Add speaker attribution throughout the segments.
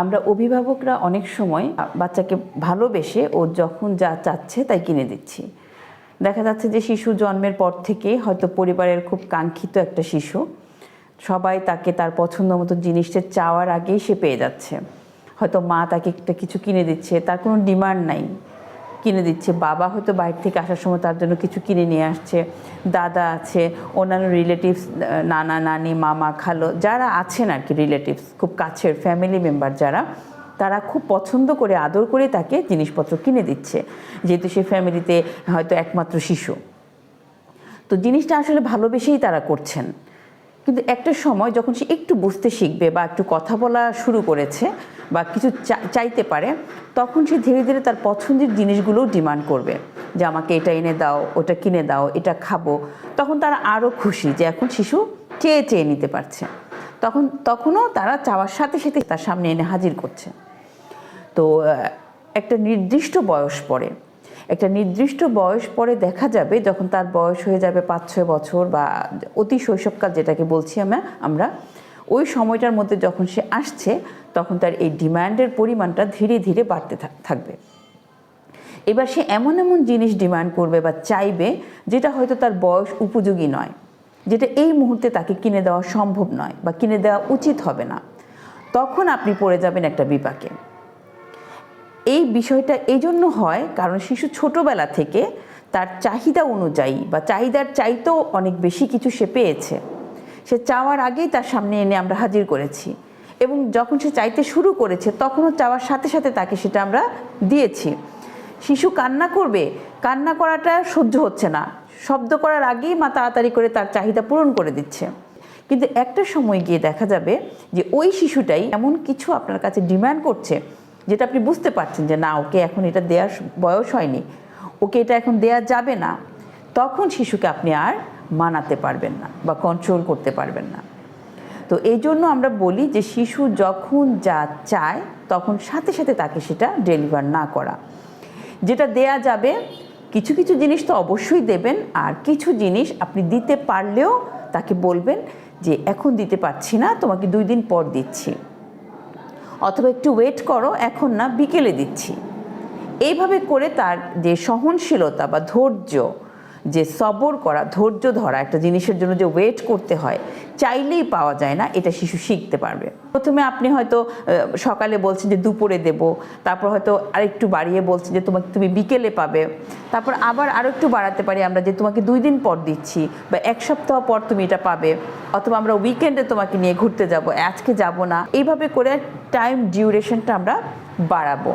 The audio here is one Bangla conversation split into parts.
Speaker 1: আমরা অভিভাবকরা অনেক সময় বাচ্চাকে ভালোবেসে ও যখন যা চাচ্ছে তাই কিনে দিচ্ছি। দেখা যাচ্ছে যে শিশু জন্মের পর থেকে হয়তো পরিবারের খুব কাঙ্ক্ষিত একটা শিশু, সবাই তাকে তার পছন্দ মতো জিনিসটা চাওয়ার আগেই সে পেয়ে যাচ্ছে। হয়তো মা তাকে একটা কিছু কিনে দিচ্ছে, তার কোনো ডিমান্ড নাই। কিনে দিচ্ছে। বাবা হয়তো বাইরে থেকে আসার সময় তার জন্য কিছু কিনে নিয়ে আসছে। দাদা আছে, অন্যান্য রিলেটিভস নানা, নানি, মামা, খালো, যারা আছেন আর কি রিলেটিভস খুব কাছের ফ্যামিলি মেম্বার যারা, তারা খুব পছন্দ করে, আদর করে তাকে জিনিসপত্র কিনে দিচ্ছে। যেহেতু সে ফ্যামিলিতে হয়তো একমাত্র শিশু। তো জিনিসটা আসলে ভালোবেসেই তারা করছেন। কিন্তু একটা সময় যখন সে একটু বুঝতে শিখবে বা একটু কথা বলা শুরু করেছে বা কিছু চাইতে পারে তখন সে ধীরে ধীরে তার পছন্দের জিনিসগুলোও ডিমান্ড করবে। যে আমাকে এটা এনে দাও, ওটা কিনে দাও, এটা খাব। তখন তারা আরও খুশি যে এখন শিশু চেয়ে চেয়ে নিতে পারছে। তখন, তখনও তারা চাওয়ার সাথে সাথে তার সামনে এনে হাজির করছে। তো একটা নির্দিষ্ট বয়স পরে, একটা নির্দিষ্ট বয়স পরে দেখা যাবে যখন তার বয়স হয়ে যাবে পাঁচ ছয় বছর বা অতি শৈশবকাল যেটাকে বলছি আমরা আমরা ওই সময়টার মধ্যে যখন সে আসছে, তখন তার এই ডিমান্ডের পরিমাণটা ধীরে ধীরে বাড়তে থাক- থাকবে। এবার সে এমন এমন জিনিস ডিমান্ড করবে বা চাইবে, যেটা হয়তো তার বয়স উপযোগী নয়, যেটা এই মুহূর্তে তাকে কিনে দেওয়া সম্ভব নয় বা কিনে দেওয়া উচিত হবে না। তখন আপনি পড়ে যাবেন একটা বিপাকে। এই বিষয়টা এই জন্য হয় কারণ শিশু ছোটবেলা থেকে তার চাহিদা অনুযায়ী বা চাহিদার চাইতেও অনেক বেশি কিছু সে পেয়েছে। সে চাওয়ার আগেই তার সামনে এনে আমরা হাজির করেছি। এবং যখন সে চাইতে শুরু করেছে, তখনও চাওয়ার সাথে সাথে তাকে সেটা আমরা দিয়েছি। শিশু কান্না করবে, কান্না করাটা সহ্য হচ্ছে না। শব্দ করার আগেই মা তাড়াতাড়ি করে তার চাহিদা পূরণ করে দিচ্ছে। কিন্তু একটা সময় গিয়ে দেখা যাবে যে ওই শিশুটাই এমন কিছু আপনার কাছে ডিমান্ড করছে, যেটা আপনি বুঝতে পারছেন যে না, ওকে এখন এটা দেওয়ার বয়স হয়নি, ওকে এটা এখন দেয়া যাবে না। তখন শিশুকে আপনি আর মানাতে পারবেন না বা কন্ট্রোল করতে পারবেন না। তো এই জন্য আমরা বলি যে শিশু যখন যা চায়, তখন সাথে সাথে তাকে সেটা ডেলিভার না করা। যেটা দেয়া যাবে, কিছু কিছু জিনিস তো অবশ্যই দেবেন, আর কিছু জিনিস আপনি দিতে পারলেও তাকে বলবেন যে, এখন দিতে পারছি না, তোমাকে দুই দিন পর দিচ্ছি। অথবা একটু ওয়েট করো, এখন না, বিকেলে দিচ্ছি। এইভাবে করে তার যে সহনশীলতা বা ধৈর্য যে সবর করা, ধৈর্য ধরা একটা জিনিসের জন্য যে ওয়েট করতে হয়, চাইলেই পাওয়া যায় না, এটা শিশু শিখতে পারবে। প্রথমে আপনি হয়তো সকালে বলছেন যে দুপুরে দেব, তারপর হয়তো আরেকটু বাড়িয়ে বলছেন যে তোমাকে তুমি বিকেলে পাবে, তারপর আবার আরও একটু বাড়াতে পারি আমরা যে তোমাকে দুই দিন পর দিচ্ছি, বা এক সপ্তাহ পর তুমি এটা পাবে, অথবা আমরা উইকেন্ডে তোমাকে নিয়ে ঘুরতে যাব, আজকে যাব না, এইভাবে করে টাইম ডিউরেশনটা আমরা বাড়াবো।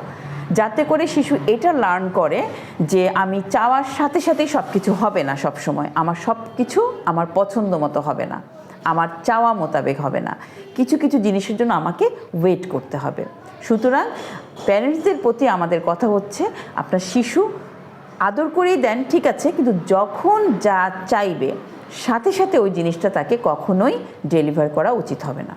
Speaker 1: যাতে করে শিশু এটা লার্ন করে যে আমি চাওয়ার সাথে সাথেই সব কিছু হবে না সব সময় আমার সব কিছু আমার পছন্দ মতো হবে না। আমার চাওয়া মোতাবেক হবে না। কিছু কিছু জিনিসের জন্য আমাকে ওয়েট করতে হবে। সুতরাং প্যারেন্টসদের প্রতি আমাদের কথা হচ্ছে, আপনার শিশু আদর করেই দেন, ঠিক আছে, কিন্তু যখন যা চাইবে, সাথে সাথে ওই জিনিসটা তাকে কখনোই ডেলিভার করা উচিত হবে না।